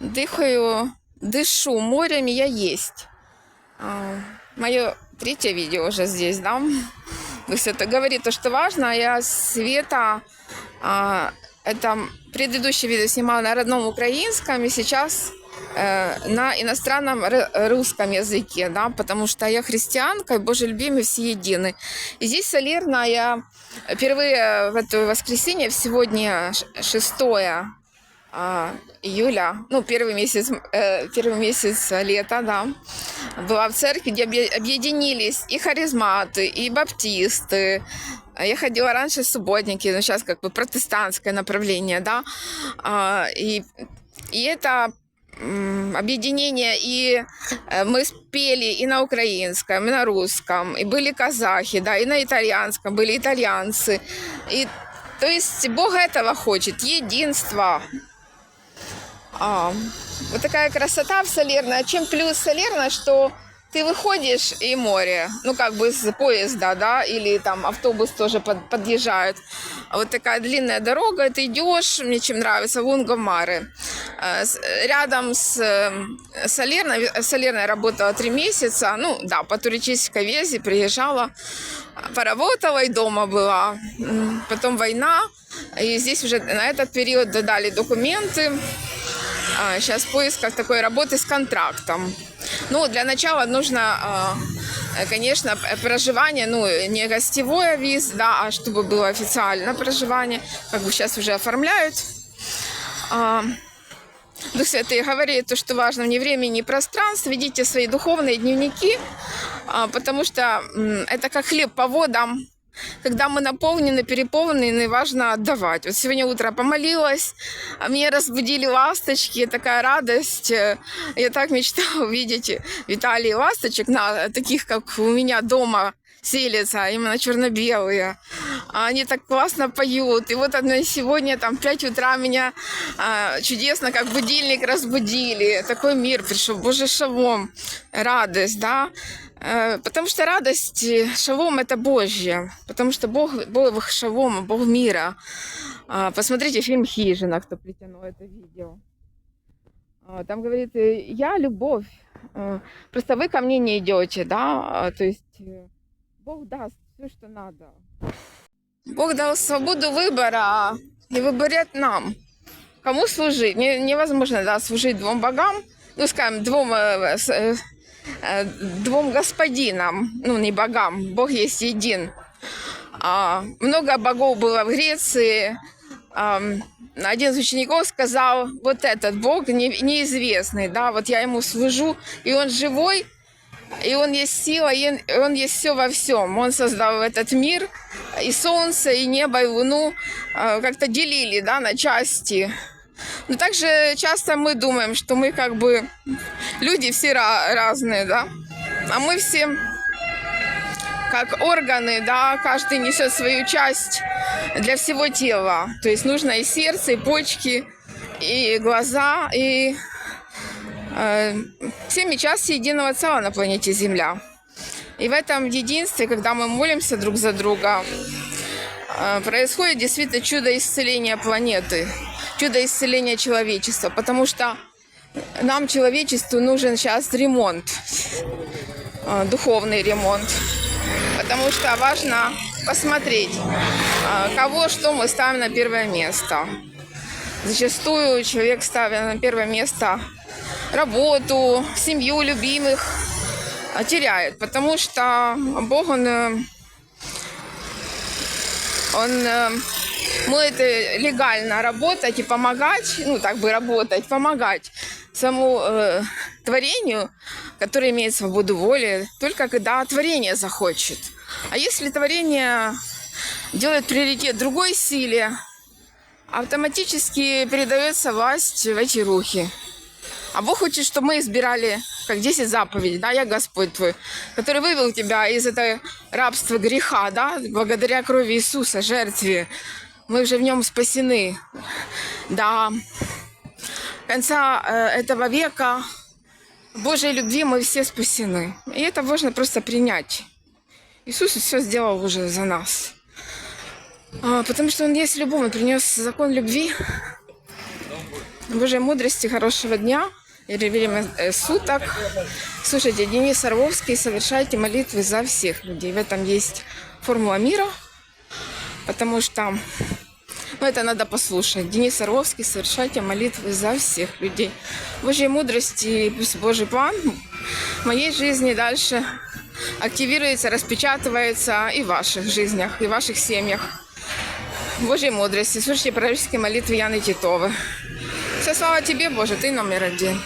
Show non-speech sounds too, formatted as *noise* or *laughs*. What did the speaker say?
дыхаю, дышу морем, я есть. Мое третье видео уже здесь, да? *laughs* То есть это говорит то, что важно. а Я Света, а, это предыдущее видео снимала на родном украинском, и сейчас э, на иностранном русском языке, да, потому что я христианка, и Боже любимый все едины. И здесь солерно я впервые в это воскресенье, сегодня ш- 6 а, июля, ну, первый месяц, э, первый месяц лета, да, была в церкви, где объе- объединились и харизматы, и баптисты. Я ходила раньше в субботники, но сейчас как бы протестантское направление, да, А, и, и это объединение, и э, мы спели и на украинском, и на русском, и были казахи, да, и на итальянском, были итальянцы. И, то есть Бог этого хочет, единства. А, вот такая красота в Солерной. А чем плюс Солерна, что ты выходишь и море, ну как бы с поезда, да, или там автобус тоже под- подъезжает. А Вот такая длинная дорога, ты идешь, мне чем нравится, Лунгомары. Э, с- Рядом с э, Солерной, Солерной работала три месяца, ну да, по туристической визе приезжала, поработала и дома была. Потом война, и здесь уже на этот период додали документы, сейчас в поисках такой работы с контрактом. Ну, для начала нужно, а, э, конечно, проживание, ну, не гостевое виз, да, а чтобы было официально проживание, как бы сейчас уже оформляют. А, Дух Святый говорит, то, что важно ни времени, ни пространства, ведите свои духовные дневники, а, потому что это как хлеб по водам, когда мы наполнены, переполнены, важно отдавать. Вот сегодня утро помолилась, а меня разбудили ласточки, такая радость. Э, Я так мечтала увидеть Виталий ласточек, на, таких, как у меня дома селятся, именно черно-белые. А Они так классно поют. И вот одно сегодня, там, в 5 утра меня а, чудесно, как будильник, разбудили. Такой мир пришел, боже, шалом, радость, да. Э, Потому что радость, э, шалом – это Божье. Потому что Бог, Бог шалом, Бог мира. А, Посмотрите фильм «Хижина», кто притянул это видео. А, Там говорит, я любовь. Э, Просто вы ко мне не идете, да? А, То есть Бог даст все, что надо. Бог дал свободу выбора и выбирать нам. Кому служить? Не- невозможно да, служить двум богам, ну, скажем, двум, э, э, э, двум господинам, ну, не богам, Бог есть един. А, много богов было в Греции. Ам, один из учеников сказал, вот этот Бог не- неизвестный, да, вот я ему служу, и он живой, и он есть сила, и он- есть все во всем. Он создал этот мир, и солнце, и небо, и луну а, как-то делили, да, на части. Но также часто мы думаем, что мы как бы люди все ра- разные, да, а мы все как органы, да, каждый несет свою часть для всего тела. То есть нужно и сердце, и почки, и глаза, и э, все мы части единого целого на планете Земля. И в этом единстве, когда мы молимся друг за друга, э, происходит действительно чудо исцеления планеты, чудо исцеления человечества, потому что нам, человечеству, нужен сейчас ремонт, э, духовный ремонт, потому что важно посмотреть, кого, что мы ставим на первое место. Зачастую человек ставит на первое место работу, семью, любимых, а теряет, потому что Бог, Он, э, он э, может легально работать и помогать, ну, так бы работать, помогать самому э, творению, которое имеет свободу воли, только когда творение захочет. А если творение делает приоритет другой силе, автоматически передается власть в эти руки. А Бог хочет, чтобы мы избирали, как 10 заповедей, да, я Господь твой, который вывел тебя из этого рабства греха, да, благодаря крови Иисуса, жертве. Мы уже в нем спасены. До конца э, этого века Божьей любви мы все спасены. И это можно просто принять. Иисус все сделал уже за нас. А, потому что Он есть любовь, Он принес закон любви Божьей мудрости, хорошего дня и время э, суток. Слушайте, Денис Орловский, совершайте молитвы за всех людей. В этом есть формула мира, потому что ну, это надо послушать. Денис Орловский, совершайте молитвы за всех людей. Божьей мудрости, пусть Божий план в моей жизни дальше активируется, распечатывается и в ваших жизнях, и в ваших семьях. Божьей мудрости. Слушайте пророческие молитвы Яны Титовы. Вся слава тебе, Боже, ты номер один.